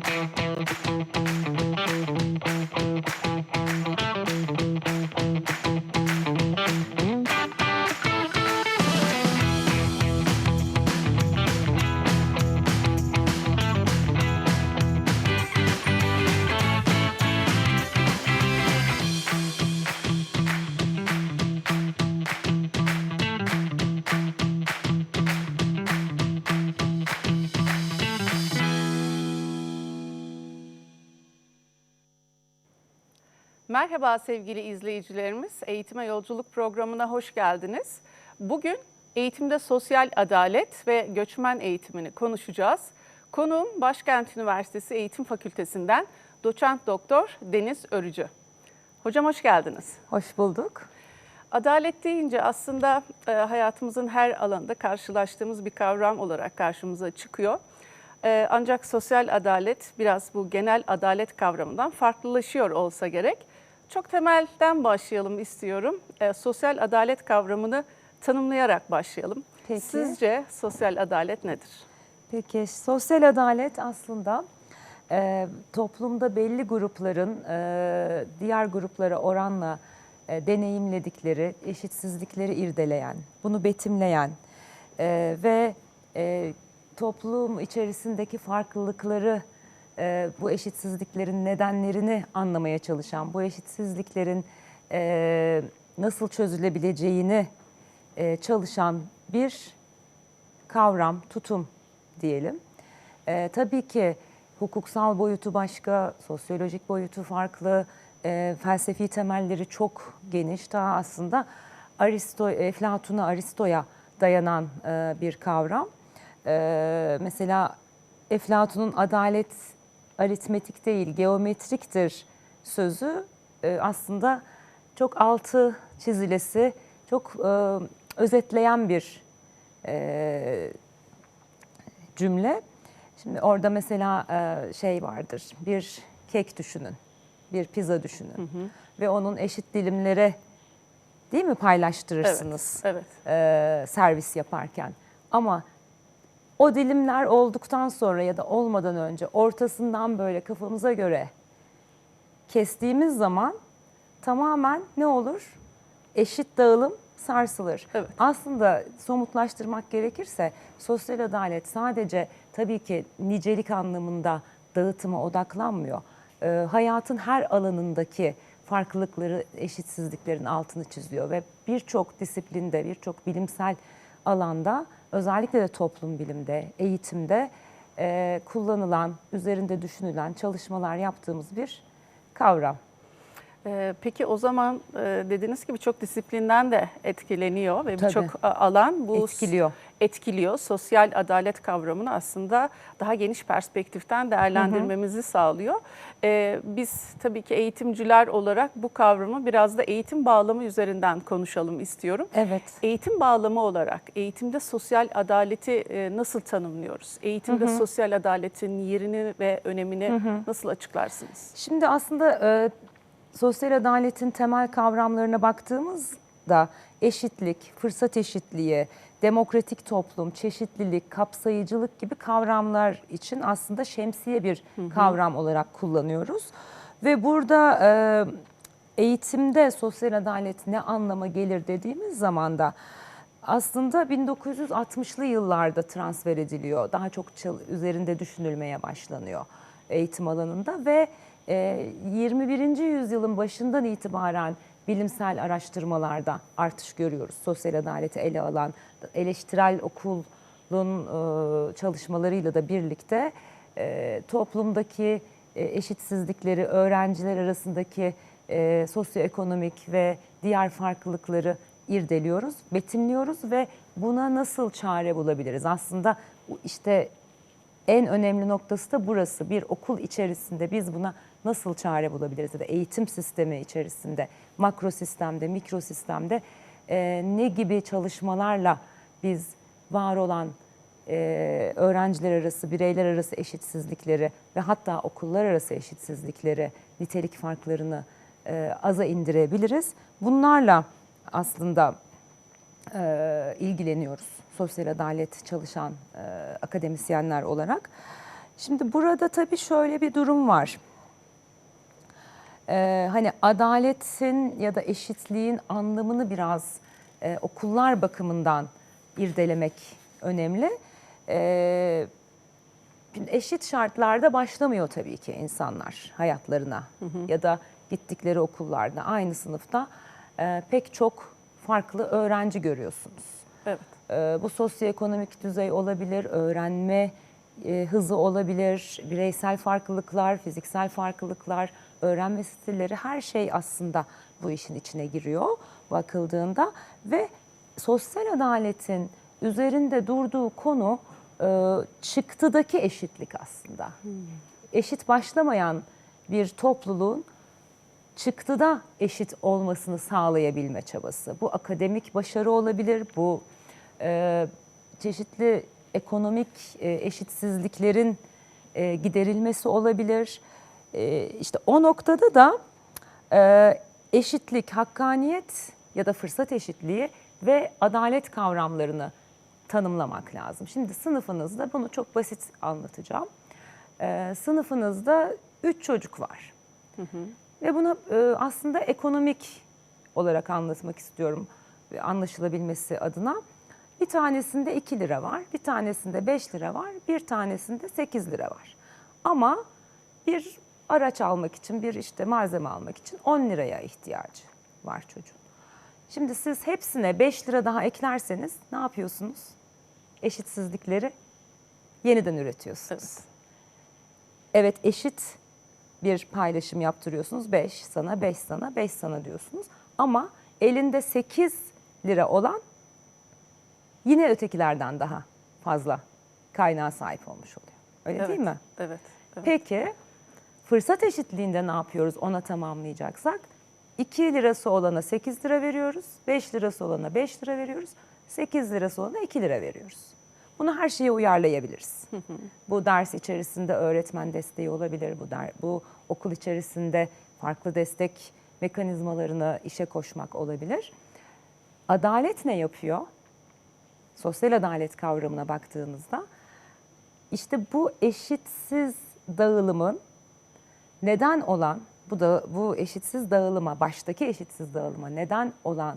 Thank you. Merhaba sevgili izleyicilerimiz. Eğitime Yolculuk programına hoş geldiniz. Bugün eğitimde sosyal adalet ve göçmen eğitimini konuşacağız. Konuğum Başkent Üniversitesi Eğitim Fakültesinden doçent doktor Deniz Örücü. Hocam hoş geldiniz. Hoş bulduk. Adalet deyince aslında e, hayatımızın her alanında karşılaştığımız bir kavram olarak karşımıza çıkıyor. E, ancak sosyal adalet biraz bu genel adalet kavramından farklılaşıyor olsa gerek. Çok temelden başlayalım istiyorum. E, sosyal adalet kavramını tanımlayarak başlayalım. Peki. Sizce sosyal adalet nedir? Peki sosyal adalet aslında e, toplumda belli grupların e, diğer gruplara oranla e, deneyimledikleri eşitsizlikleri irdeleyen, bunu betimleyen e, ve e, toplum içerisindeki farklılıkları, e, bu eşitsizliklerin nedenlerini anlamaya çalışan, bu eşitsizliklerin e, nasıl çözülebileceğini e, çalışan bir kavram, tutum diyelim. Ee, tabii ki hukuksal boyutu başka, sosyolojik boyutu farklı, e, felsefi temelleri çok geniş. Daha aslında Aristo, Eflatun'a, Aristo'ya dayanan e, bir kavram. E, mesela Eflatun'un adalet aritmetik değil, geometriktir sözü e, aslında çok altı çizilesi, çok e, özetleyen bir e, cümle. Şimdi orada mesela e, şey vardır, bir kek düşünün, bir pizza düşünün ve onun eşit dilimlere değil mi paylaştırırsınız Evet. e, servis yaparken. Ama o dilimler olduktan sonra ya da olmadan önce ortasından böyle kafamıza göre kestiğimiz zaman tamamen ne olur? Eşit dağılım sarsılır. Evet. Aslında somutlaştırmak gerekirse sosyal adalet sadece tabii ki nicelik anlamında dağıtıma odaklanmıyor. Ee, hayatın her alanındaki farklılıkları, eşitsizliklerin altını çiziyor ve birçok disiplinde, birçok bilimsel alanda özellikle de toplum bilimde, eğitimde e, kullanılan, üzerinde düşünülen çalışmalar yaptığımız bir kavram. Ee, Peki o zaman e, dediğiniz gibi çok disiplinden de etkileniyor ve birçok alan bu Etkiliyor. Etkiliyor. Sosyal adalet kavramını aslında daha geniş perspektiften değerlendirmemizi sağlıyor. Ee, Biz tabii ki eğitimciler olarak bu kavramı biraz da eğitim bağlamı üzerinden konuşalım istiyorum. Evet. Eğitim bağlamı olarak eğitimde sosyal adaleti e, nasıl tanımlıyoruz? Eğitimde sosyal adaletin yerini ve önemini nasıl açıklarsınız? Şimdi aslında e, sosyal adaletin temel kavramlarına baktığımızda eşitlik, fırsat eşitliği, demokratik toplum, çeşitlilik, kapsayıcılık gibi kavramlar için aslında şemsiye bir kavram olarak kullanıyoruz. Ve burada e, eğitimde sosyal adalet ne anlama gelir dediğimiz zaman da aslında 1960'lı yıllarda transfer ediliyor. Daha çok üzerinde düşünülmeye başlanıyor eğitim alanında ve e, 21. yüzyılın başından itibaren bilimsel araştırmalarda artış görüyoruz. Sosyal adaleti ele alan eleştirel okulun e, çalışmalarıyla da birlikte e, toplumdaki e, eşitsizlikleri, öğrenciler arasındaki sosyoekonomik ve diğer farklılıkları irdeliyoruz, betimliyoruz ve buna nasıl çare bulabiliriz? Aslında işte en önemli noktası da burası. Bir okul içerisinde biz buna nasıl çare bulabiliriz? Ya da eğitim sistemi içerisinde, makro sistemde, mikro sistemde e, ne gibi çalışmalarla biz var olan e, öğrenciler arası, bireyler arası eşitsizlikleri ve hatta okullar arası eşitsizlikleri, nitelik farklarını e, aza indirebiliriz. Bunlarla aslında e, ilgileniyoruz sosyal adalet çalışan e, akademisyenler olarak. Şimdi burada tabii şöyle bir durum var. Ee, hani adaletin ya da eşitliğin anlamını biraz e, okullar bakımından irdelemek önemli. Şimdi eşit şartlarda başlamıyor tabii ki insanlar hayatlarına ya da gittikleri okullarda aynı sınıfta e, pek çok farklı öğrenci görüyorsunuz. Evet. Ee, Bu sosyoekonomik düzey olabilir, öğrenme e, hızı olabilir, bireysel farklılıklar, fiziksel farklılıklar, öğrenme stilleri her şey aslında bu işin içine giriyor bakıldığında ve sosyal adaletin üzerinde durduğu konu e, çıktıdaki eşitlik aslında. Eşit başlamayan bir topluluğun çıktıda eşit olmasını sağlayabilme çabası. Bu akademik başarı olabilir, bu e, çeşitli ekonomik e, eşitsizliklerin e, giderilmesi olabilir. E, işte o noktada da e, eşitlik, hakkaniyet ya da fırsat eşitliği ve adalet kavramlarını tanımlamak lazım. Şimdi sınıfınızda bunu çok basit anlatacağım. E, sınıfınızda üç çocuk var. Ve bunu e, aslında ekonomik olarak anlatmak istiyorum e, anlaşılabilmesi adına. Bir tanesinde 2 lira var, bir tanesinde 5 lira var, bir tanesinde 8 lira var. Ama bir araç almak için, bir işte malzeme almak için 10 liraya ihtiyacı var çocuğun. Şimdi siz hepsine 5 lira daha eklerseniz ne yapıyorsunuz? Eşitsizlikleri yeniden üretiyorsunuz. Evet. Evet eşit bir paylaşım yaptırıyorsunuz. 5 sana, 5 sana, 5 sana diyorsunuz. Ama elinde 8 lira olan yine ötekilerden daha fazla kaynağa sahip olmuş oluyor. Öyle evet. değil mi? Evet. evet. Peki fırsat eşitliğinde ne yapıyoruz ona tamamlayacaksak? 2 lirası olana 8 lira veriyoruz, 5 lirası olana 5 lira veriyoruz, 8 lirası olana 2 lira veriyoruz. Bunu her şeye uyarlayabiliriz. bu ders içerisinde öğretmen desteği olabilir, bu der, bu okul içerisinde farklı destek mekanizmalarını işe koşmak olabilir. Adalet ne yapıyor? Sosyal adalet kavramına baktığınızda işte bu eşitsiz dağılımın neden olan bu da bu eşitsiz dağılıma baştaki eşitsiz dağılıma neden olan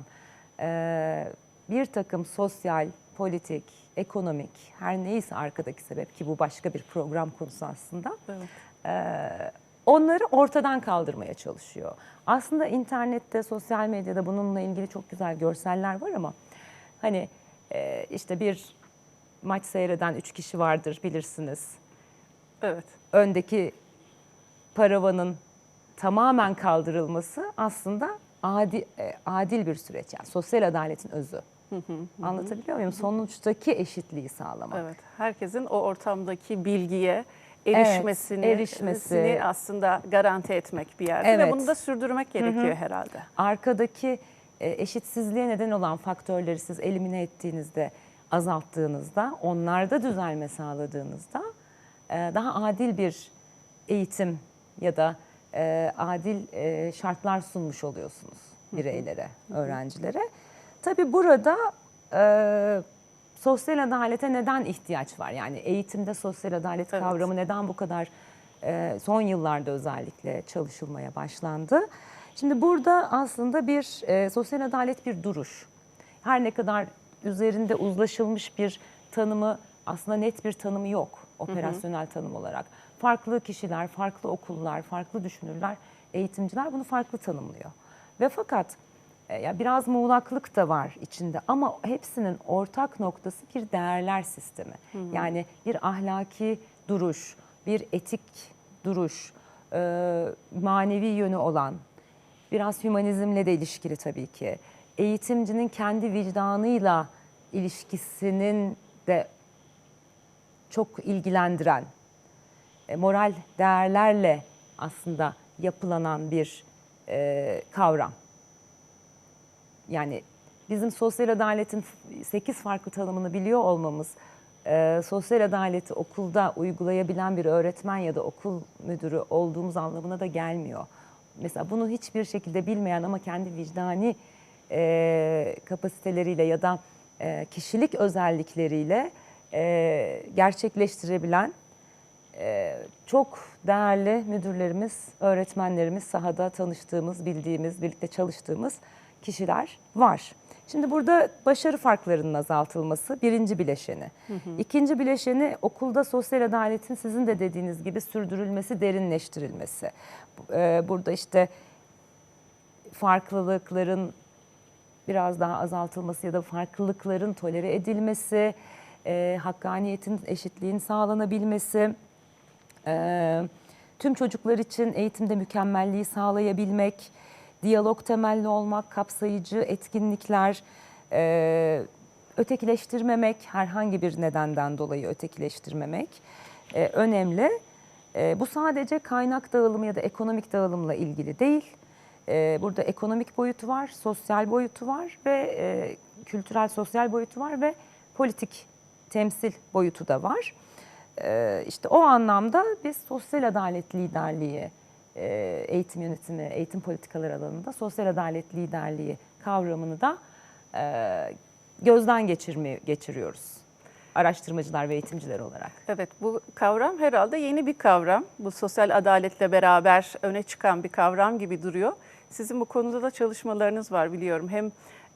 e, bir takım sosyal, politik, ekonomik her neyse arkadaki sebep ki bu başka bir program konusu aslında. Evet. e, onları ortadan kaldırmaya çalışıyor. Aslında internette, sosyal medyada bununla ilgili çok güzel görseller var ama hani e, işte bir maç seyreden üç kişi vardır bilirsiniz Evet. öndeki paravanın tamamen kaldırılması aslında adil, adil bir süreç. Yani sosyal adaletin özü. Anlatabiliyor muyum? Sonuçtaki eşitliği sağlamak. Evet. Herkesin o ortamdaki bilgiye erişmesini, erişmesi. sini aslında garanti etmek bir yerde Evet. ve bunu da sürdürmek gerekiyor herhalde. Arkadaki e, eşitsizliğe neden olan faktörleri siz elimine ettiğinizde, azalttığınızda, onlarda düzelme sağladığınızda e, daha adil bir eğitim ya da e, adil e, şartlar sunmuş oluyorsunuz bireylere, öğrencilere. Tabii burada e, sosyal adalete neden ihtiyaç var? Yani eğitimde sosyal adalet Evet. kavramı neden bu kadar e, son yıllarda özellikle çalışılmaya başlandı? Şimdi burada aslında bir e, sosyal adalet bir duruş. Her ne kadar üzerinde uzlaşılmış bir tanımı aslında net bir tanımı yok operasyonel tanım olarak. Farklı kişiler, farklı okullar, farklı düşünürler, eğitimciler bunu farklı tanımlıyor. Ve fakat e, ya biraz muğlaklık da var içinde ama hepsinin ortak noktası bir değerler sistemi. Yani bir ahlaki duruş, bir etik duruş, e, manevi yönü olan, biraz hümanizmle de ilişkili tabii ki. Eğitimcinin kendi vicdanıyla ilişkisinin de çok ilgilendiren, moral değerlerle aslında yapılanan bir e, kavram. Yani bizim sosyal adaletin 8 farklı tanımını biliyor olmamız, e, sosyal adaleti okulda uygulayabilen bir öğretmen ya da okul müdürü olduğumuz anlamına da gelmiyor. Mesela bunu hiçbir şekilde bilmeyen ama kendi vicdani e, kapasiteleriyle ya da e, kişilik özellikleriyle e, gerçekleştirebilen Ee, çok değerli müdürlerimiz, öğretmenlerimiz, sahada tanıştığımız, bildiğimiz, birlikte çalıştığımız kişiler var. Şimdi burada başarı farklarının azaltılması birinci bileşeni. İkinci bileşeni okulda sosyal adaletin sizin de dediğiniz gibi sürdürülmesi, derinleştirilmesi. Ee, burada işte farklılıkların biraz daha azaltılması ya da farklılıkların tolere edilmesi, e, hakkaniyetin, eşitliğin sağlanabilmesi, tüm çocuklar için eğitimde mükemmelliği sağlayabilmek, diyalog temelli olmak, kapsayıcı etkinlikler, e, ötekileştirmemek, herhangi bir nedenden dolayı ötekileştirmemek önemli. Bu sadece kaynak dağılımı ya da ekonomik dağılımla ilgili değil. Burada ekonomik boyutu var, sosyal boyutu var ve kültürel sosyal boyutu var ve politik temsil boyutu da var. E, işte o anlamda biz sosyal adalet liderliği, e, eğitim yönetimi, eğitim politikaları alanında sosyal adalet liderliği kavramını da e, gözden geçirme, geçiriyoruz. Araştırmacılar ve eğitimciler olarak. Evet bu kavram herhalde yeni bir kavram. Bu sosyal adaletle beraber öne çıkan bir kavram gibi duruyor. Sizin bu konuda da çalışmalarınız var biliyorum. Hem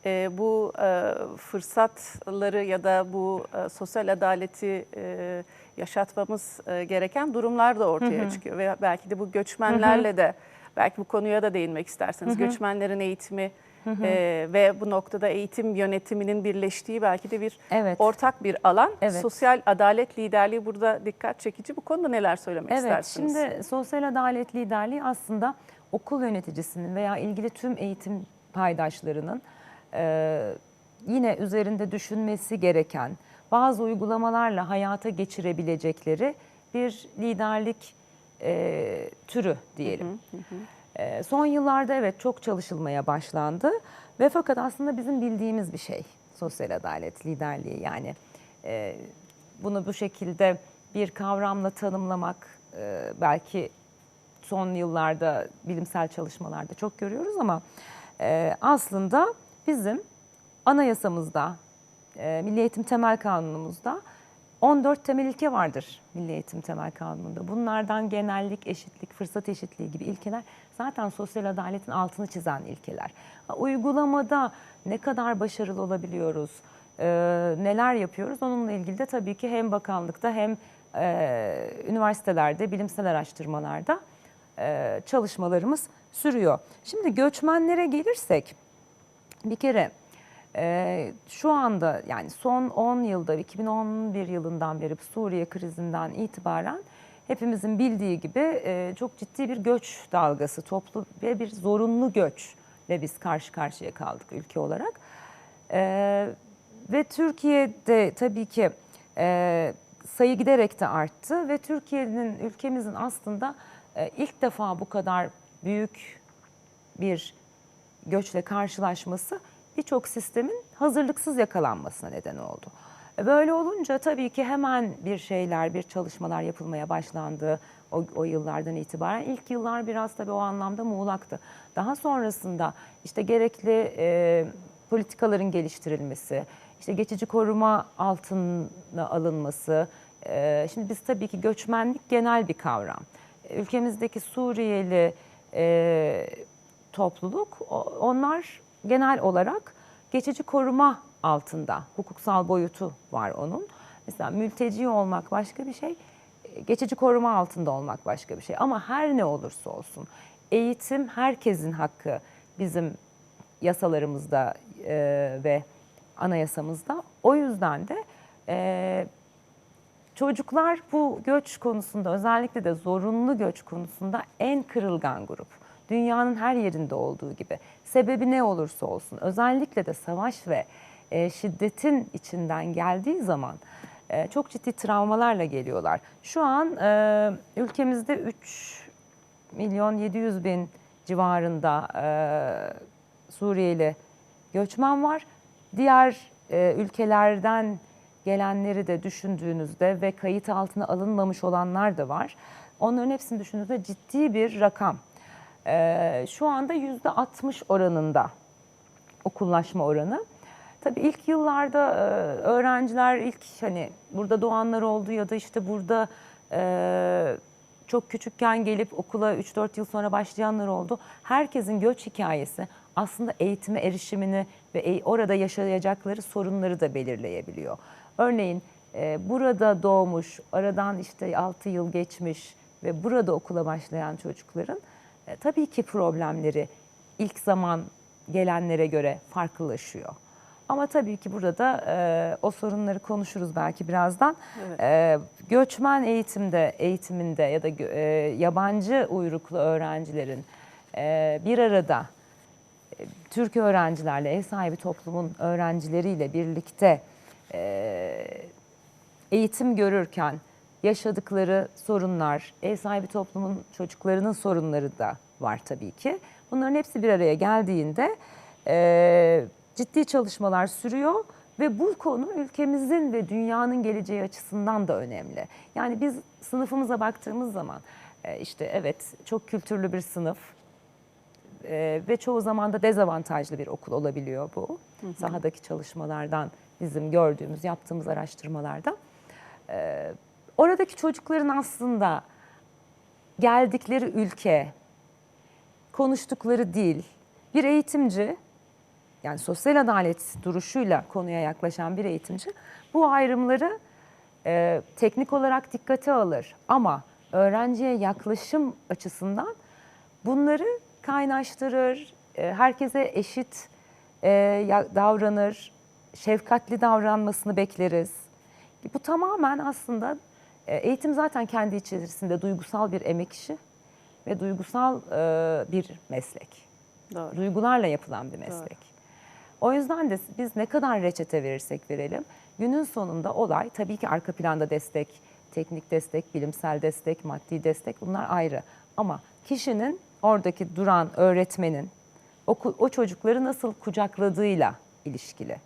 e, bu e, fırsatları ya da bu e, sosyal adaleti e, yaşatmamız e, gereken durumlar da ortaya çıkıyor. Ve belki de bu göçmenlerle de belki bu konuya da değinmek isterseniz. Göçmenlerin eğitimi e, ve bu noktada eğitim yönetiminin birleştiği belki de bir Evet. ortak bir alan. Evet. Sosyal adalet liderliği burada dikkat çekici. Bu konuda neler söylemek Evet, istersiniz? şimdi sosyal adalet liderliği aslında okul yöneticisinin veya ilgili tüm eğitim paydaşlarının e, yine üzerinde düşünmesi gereken bazı uygulamalarla hayata geçirebilecekleri bir liderlik e, türü diyelim. E, son yıllarda evet çok çalışılmaya başlandı ve fakat aslında bizim bildiğimiz bir şey sosyal adalet liderliği yani e, bunu bu şekilde bir kavramla tanımlamak e, belki son yıllarda bilimsel çalışmalarda çok görüyoruz ama e, aslında bizim anayasamızda, e, Milli Eğitim Temel Kanunumuzda 14 temel ilke vardır Milli Eğitim Temel Kanunu'nda. Bunlardan genellik, eşitlik, fırsat eşitliği gibi ilkeler zaten sosyal adaletin altını çizen ilkeler. Uygulamada ne kadar başarılı olabiliyoruz, e, neler yapıyoruz onunla ilgili de tabii ki hem bakanlıkta hem e, üniversitelerde, bilimsel araştırmalarda e, çalışmalarımız sürüyor. Şimdi göçmenlere gelirsek bir kere e, şu anda yani son 10 yılda 2011 yılından beri Suriye krizinden itibaren hepimizin bildiği gibi e, çok ciddi bir göç dalgası, toplu ve bir zorunlu göçle biz karşı karşıya kaldık ülke olarak. E, ve Türkiye'de tabii ki e, sayı giderek de arttı ve Türkiye'nin ülkemizin aslında e, ilk defa bu kadar büyük bir göçle karşılaşması birçok sistemin hazırlıksız yakalanmasına neden oldu. E, Böyle olunca tabii ki hemen bir şeyler, bir çalışmalar yapılmaya başlandı o, o yıllardan itibaren. İlk yıllar biraz tabii o anlamda muğlaktı. Daha sonrasında işte gerekli e, politikaların geliştirilmesi, işte geçici koruma altına alınması. e, şimdi biz tabii ki göçmenlik genel bir kavram. Ülkemizdeki Suriyeli e, topluluk onlar genel olarak geçici koruma altında hukuksal boyutu var onun. Mesela mülteci olmak başka bir şey, geçici koruma altında olmak başka bir şey. Ama her ne olursa olsun eğitim herkesin hakkı bizim yasalarımızda e, ve anayasamızda. O yüzden de e, Çocuklar bu göç konusunda özellikle de zorunlu göç konusunda en kırılgan grup. Dünyanın her yerinde olduğu gibi. Sebebi ne olursa olsun özellikle de savaş ve e, şiddetin içinden geldiği zaman e, çok ciddi travmalarla geliyorlar. Şu an e, ülkemizde 3 milyon 700 bin civarında e, Suriyeli göçmen var. Diğer e, ülkelerden gelenleri de düşündüğünüzde ve kayıt altına alınmamış olanlar da var. Onların hepsini düşündüğünüzde ciddi bir rakam. E, şu anda yüzde 60 oranında okullaşma oranı. Tabii ilk yıllarda e, öğrenciler ilk hani burada doğanlar oldu ya da işte burada Ee, çok küçükken gelip okula 3-4 yıl sonra başlayanlar oldu. Herkesin göç hikayesi aslında eğitime erişimini ve e- orada yaşayacakları sorunları da belirleyebiliyor. Örneğin e, burada doğmuş, aradan işte 6 yıl geçmiş ve burada okula başlayan çocukların e, tabii ki problemleri ilk zaman gelenlere göre farklılaşıyor. Ama tabii ki burada da e, o sorunları konuşuruz belki birazdan. Evet. E, göçmen eğitimde, eğitiminde ya da e, yabancı uyruklu öğrencilerin e, bir arada e, Türk öğrencilerle, ev sahibi toplumun öğrencileriyle birlikte e, eğitim görürken yaşadıkları sorunlar, ev sahibi toplumun çocuklarının sorunları da var tabii ki. Bunların hepsi bir araya geldiğinde e, ciddi çalışmalar sürüyor ve bu konu ülkemizin ve dünyanın geleceği açısından da önemli. Yani biz sınıfımıza baktığımız zaman e, işte evet çok kültürlü bir sınıf, ee, ve çoğu zaman da dezavantajlı bir okul olabiliyor bu. Sahadaki çalışmalardan bizim gördüğümüz, yaptığımız araştırmalardan. Ee, oradaki çocukların aslında geldikleri ülke, konuştukları dil, bir eğitimci yani sosyal adalet duruşuyla konuya yaklaşan bir eğitimci bu ayrımları e, teknik olarak dikkate alır ama öğrenciye yaklaşım açısından bunları kaynaştırır, e, herkese eşit e, davranır, şefkatli davranmasını bekleriz. Bu tamamen aslında eğitim zaten kendi içerisinde duygusal bir emek işi ve duygusal e, bir meslek Doğru. duygularla yapılan bir meslek. O yüzden de biz ne kadar reçete verirsek verelim, günün sonunda olay tabii ki arka planda destek, teknik destek, bilimsel destek, maddi destek bunlar ayrı. Ama kişinin oradaki duran öğretmenin o, o çocukları nasıl kucakladığıyla ilişkili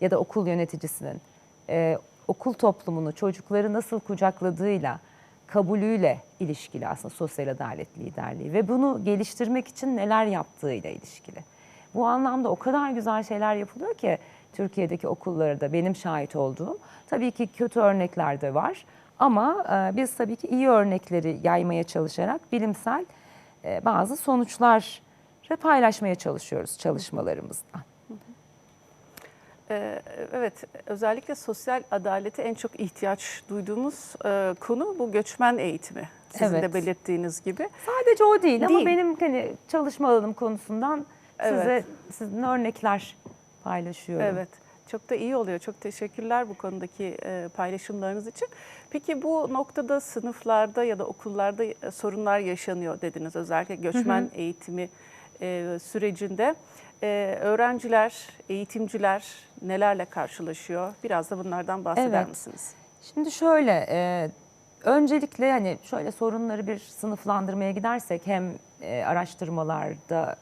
ya da okul yöneticisinin e, okul toplumunu çocukları nasıl kucakladığıyla kabulüyle ilişkili aslında sosyal adalet liderliği ve bunu geliştirmek için neler yaptığıyla ilişkili. Bu anlamda o kadar güzel şeyler yapılıyor ki Türkiye'deki okullarda benim şahit olduğum. Tabii ki kötü örnekler de var ama e, biz tabii ki iyi örnekleri yaymaya çalışarak bilimsel e, bazı sonuçlar paylaşmaya çalışıyoruz çalışmalarımızda. Ee, Evet, özellikle sosyal adalete en çok ihtiyaç duyduğumuz e, konu bu göçmen eğitimi. Sizin Evet. de belirttiğiniz gibi. Sadece o değil, ama Değil. benim hani çalışma alanım konusundan size Evet. sizin örnekler paylaşıyorum. Evet, çok da iyi oluyor. Çok teşekkürler bu konudaki e, paylaşımlarınız için. Peki bu noktada sınıflarda ya da okullarda e, sorunlar yaşanıyor dediniz. Özellikle göçmen eğitimi e, sürecinde. E, öğrenciler, eğitimciler nelerle karşılaşıyor? Biraz da bunlardan bahseder Evet. misiniz? Şimdi şöyle, e, öncelikle hani şöyle sorunları bir sınıflandırmaya gidersek hem e, araştırmalarda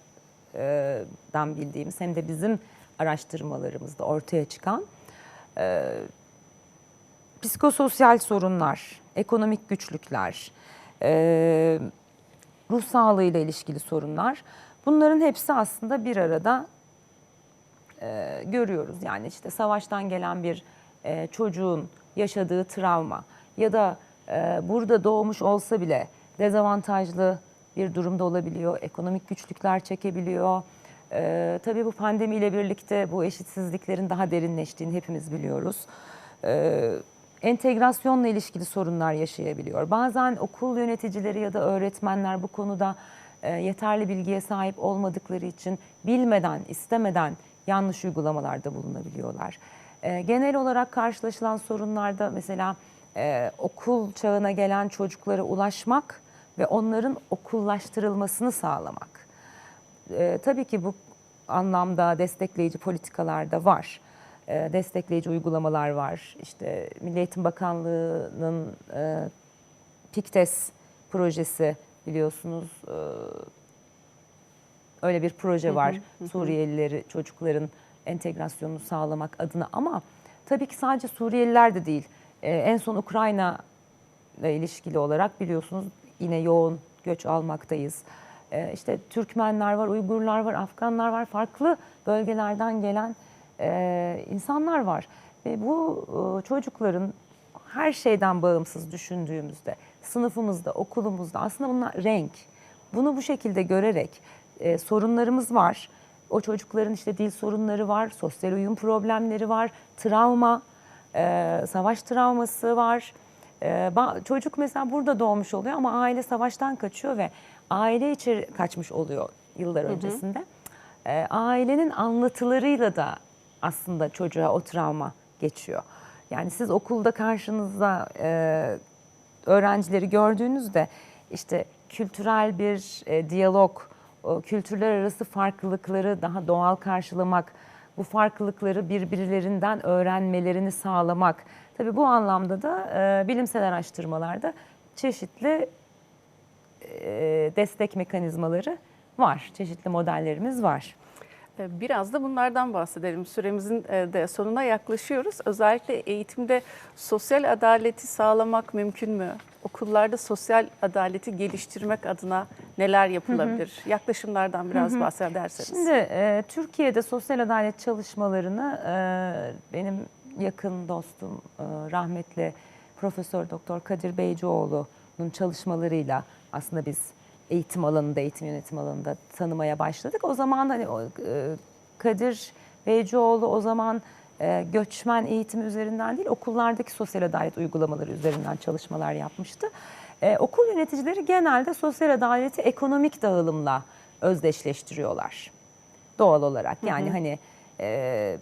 e, dan bildiğimiz hem de bizim araştırmalarımızda ortaya çıkan e, psikososyal sorunlar, ekonomik güçlükler, e, ruh sağlığıyla ilişkili sorunlar bunların hepsi aslında bir arada e, görüyoruz. Yani işte savaştan gelen bir e, çocuğun yaşadığı travma ya da e, burada doğmuş olsa bile dezavantajlı bir durumda olabiliyor, ekonomik güçlükler çekebiliyor. E, tabii bu pandemiyle birlikte bu eşitsizliklerin daha derinleştiğini hepimiz biliyoruz. E, entegrasyonla ilişkili sorunlar yaşayabiliyor. Bazen okul yöneticileri ya da öğretmenler bu konuda e, yeterli bilgiye sahip olmadıkları için bilmeden, istemeden yanlış uygulamalarda bulunabiliyorlar. E, genel olarak karşılaşılan sorunlarda mesela e, okul çağına gelen çocuklara ulaşmak ve onların okullaştırılmasını sağlamak. Tabii ki bu anlamda destekleyici politikalar da var. Destekleyici uygulamalar var. İşte Milli Eğitim Bakanlığı'nın e, PİKTES projesi biliyorsunuz e, öyle bir proje var. Suriyelileri çocukların entegrasyonunu sağlamak adına ama tabii ki sadece Suriyeliler de değil. E, en son Ukrayna ile ilişkili olarak biliyorsunuz yine yoğun göç almaktayız. E, işte Türkmenler var, Uygurlar var, Afganlar var, farklı bölgelerden gelen e, insanlar var. Ve bu e, çocukların her şeyden bağımsız düşündüğümüzde sınıfımızda, okulumuzda aslında bunlar renk. Bunu bu şekilde görerek e, sorunlarımız var. O çocukların işte dil sorunları var, sosyal uyum problemleri var, travma, e, savaş travması var. E, çocuk mesela burada doğmuş oluyor ama aile savaştan kaçıyor ve aile içeri kaçmış oluyor yıllar öncesinde. E, ailenin anlatılarıyla da aslında çocuğa o travma geçiyor. Yani siz okulda karşınızda e, öğrencileri gördüğünüzde işte kültürel bir e, diyalog, o kültürler arası farklılıkları daha doğal karşılamak, bu farklılıkları birbirlerinden öğrenmelerini sağlamak. Tabii bu anlamda da e, bilimsel araştırmalarda çeşitli e, destek mekanizmaları var, çeşitli modellerimiz var. E, Biraz da bunlardan bahsedelim. Süremizin e, de sonuna yaklaşıyoruz. Özellikle eğitimde sosyal adaleti sağlamak mümkün mü? Okullarda sosyal adaleti geliştirmek adına neler yapılabilir? Yaklaşımlardan biraz bahsederseniz. Şimdi e, Türkiye'de sosyal adalet çalışmalarını e, benim yakın dostum e, rahmetli Profesör Doktor Kadir Beycioğlu'nun çalışmalarıyla aslında biz eğitim alanında, eğitim yönetim alanında tanımaya başladık. O zaman hani e, Kadir Beycioğlu o zaman e, göçmen eğitimi üzerinden değil okullardaki sosyal adalet uygulamaları üzerinden çalışmalar yapmıştı. E, okul yöneticileri genelde sosyal adaleti ekonomik dağılımla özdeşleştiriyorlar doğal olarak. Yani hani e,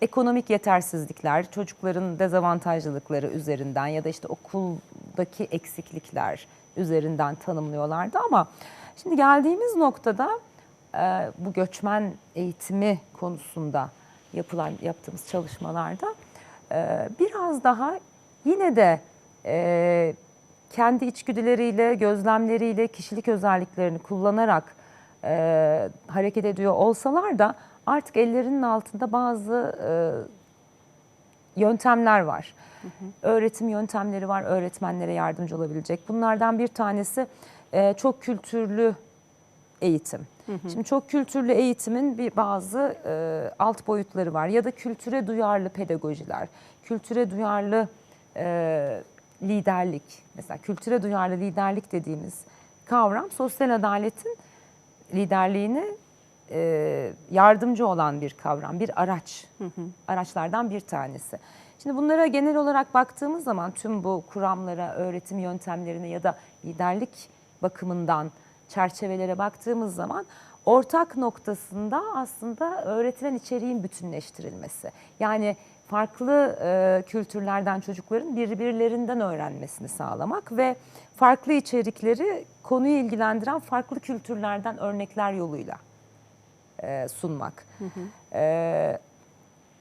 ekonomik yetersizlikler, çocukların dezavantajlılıkları üzerinden ya da işte okuldaki eksiklikler üzerinden tanımlıyorlardı ama şimdi geldiğimiz noktada e, bu göçmen eğitimi konusunda yapılan yaptığımız çalışmalarda e, biraz daha yine de e, kendi içgüdüleriyle, gözlemleriyle, kişilik özelliklerini kullanarak hareket ediyor olsalar da artık ellerinin altında bazı yöntemler var. Öğretim yöntemleri var, öğretmenlere yardımcı olabilecek. Bunlardan bir tanesi e, çok kültürlü eğitim. Şimdi çok kültürlü eğitimin bir bazı e, alt boyutları var ya da kültüre duyarlı pedagojiler, kültüre duyarlı e, liderlik. Mesela kültüre duyarlı liderlik dediğimiz kavram sosyal adaletin liderliğini e, yardımcı olan bir kavram, bir araç. Araçlardan bir tanesi. Şimdi bunlara genel olarak baktığımız zaman tüm bu kuramlara, öğretim yöntemlerine ya da liderlik bakımından çerçevelere baktığımız zaman ortak noktasında aslında öğretilen içeriğin bütünleştirilmesi. Yani farklı e, kültürlerden çocukların birbirlerinden öğrenmesini sağlamak ve farklı içerikleri konuyu ilgilendiren farklı kültürlerden örnekler yoluyla e, sunmak. E,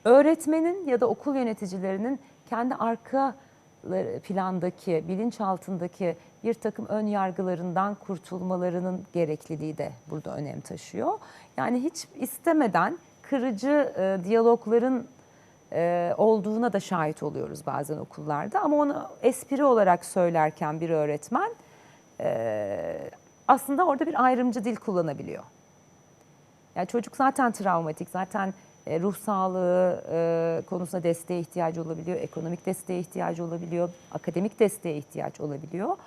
öğretmenin ya da okul yöneticilerinin kendi arka plandaki, bilinçaltındaki bir takım ön yargılarından kurtulmalarının gerekliliği de burada önem taşıyor. Yani hiç istemeden kırıcı e, diyalogların e, olduğuna da şahit oluyoruz bazen okullarda. Ama onu espri olarak söylerken bir öğretmen e, aslında orada bir ayrımcı dil kullanabiliyor. Yani çocuk zaten travmatik, zaten e, ruh sağlığı e, konusunda desteğe ihtiyacı olabiliyor, ekonomik desteğe ihtiyacı olabiliyor, akademik desteğe ihtiyaç olabiliyor.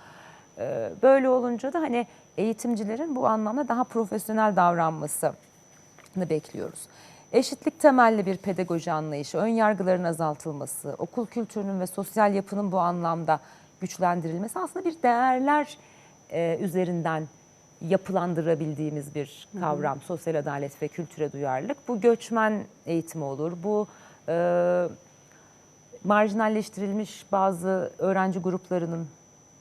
E, böyle olunca da hani eğitimcilerin bu anlamda daha profesyonel davranmasını bekliyoruz. Eşitlik temelli bir pedagoji anlayışı, ön yargıların azaltılması, okul kültürünün ve sosyal yapının bu anlamda güçlendirilmesi aslında bir değerler üzerinden yapılandırabildiğimiz bir kavram. Sosyal adalet ve kültüre duyarlılık. Bu göçmen eğitimi olur. Bu e, marjinalleştirilmiş bazı öğrenci gruplarının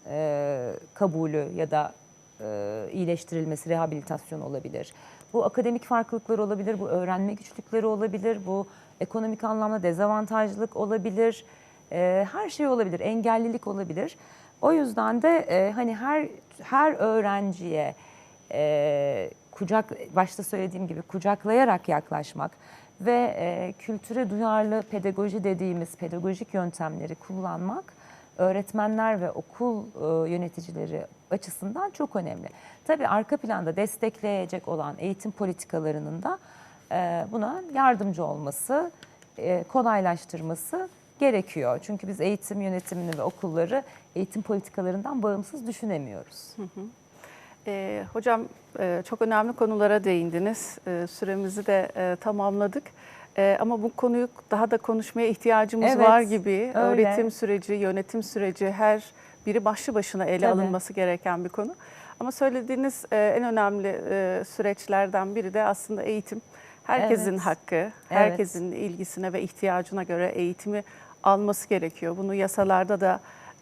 e, kabulü ya da e, iyileştirilmesi, rehabilitasyon olabilir. Bu akademik farklılıklar olabilir, bu öğrenme güçlükleri olabilir, bu ekonomik anlamda dezavantajlılık olabilir, e, her şey olabilir, engellilik olabilir. O yüzden de e, hani her her öğrenciye e, kucak başta söylediğim gibi kucaklayarak yaklaşmak ve e, kültüre duyarlı pedagoji dediğimiz pedagojik yöntemleri kullanmak öğretmenler ve okul e, yöneticileri açısından çok önemli. Tabii arka planda destekleyecek olan eğitim politikalarının da e, buna yardımcı olması, e, kolaylaştırması gerekiyor. Çünkü biz eğitim yönetimini ve okulları eğitim politikalarından bağımsız düşünemiyoruz. Ee, hocam e, çok önemli konulara değindiniz. E, süremizi de e, tamamladık. E, ama bu konuyu daha da konuşmaya ihtiyacımız Evet, var gibi. öyle. Öğretim süreci, yönetim süreci her biri başlı başına ele Tabii. alınması gereken bir konu. Ama söylediğiniz e, en önemli e, süreçlerden biri de aslında eğitim. Herkesin Evet. hakkı, herkesin ilgisine ve ihtiyacına göre eğitimi alması gerekiyor. Bunu yasalarda da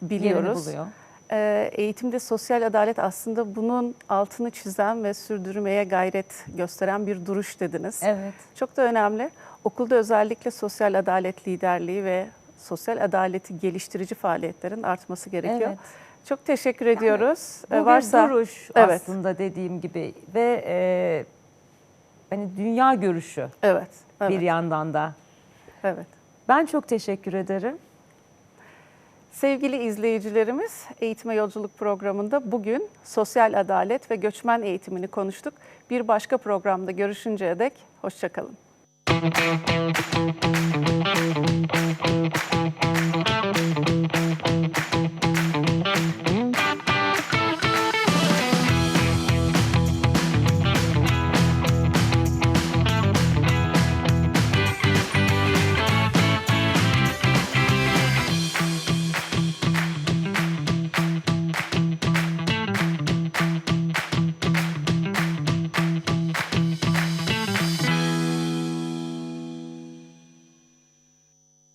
Yerini biliyoruz. buluyor. Ee, Eğitimde sosyal adalet aslında bunun altını çizen ve sürdürmeye gayret gösteren bir duruş dediniz. Evet. Çok da önemli. Okulda özellikle sosyal adalet liderliği ve sosyal adaleti geliştirici faaliyetlerin artması gerekiyor. Evet. Çok teşekkür ediyoruz. Bu Ee, bir Varsa duruş Evet. aslında dediğim gibi ve e, hani dünya görüşü evet, evet, bir yandan da. evet. Ben çok teşekkür ederim. Sevgili izleyicilerimiz, Eğitime Yolculuk programında bugün sosyal adalet ve göçmen eğitimini konuştuk. Bir başka programda görüşünceye dek hoşçakalın. Müzik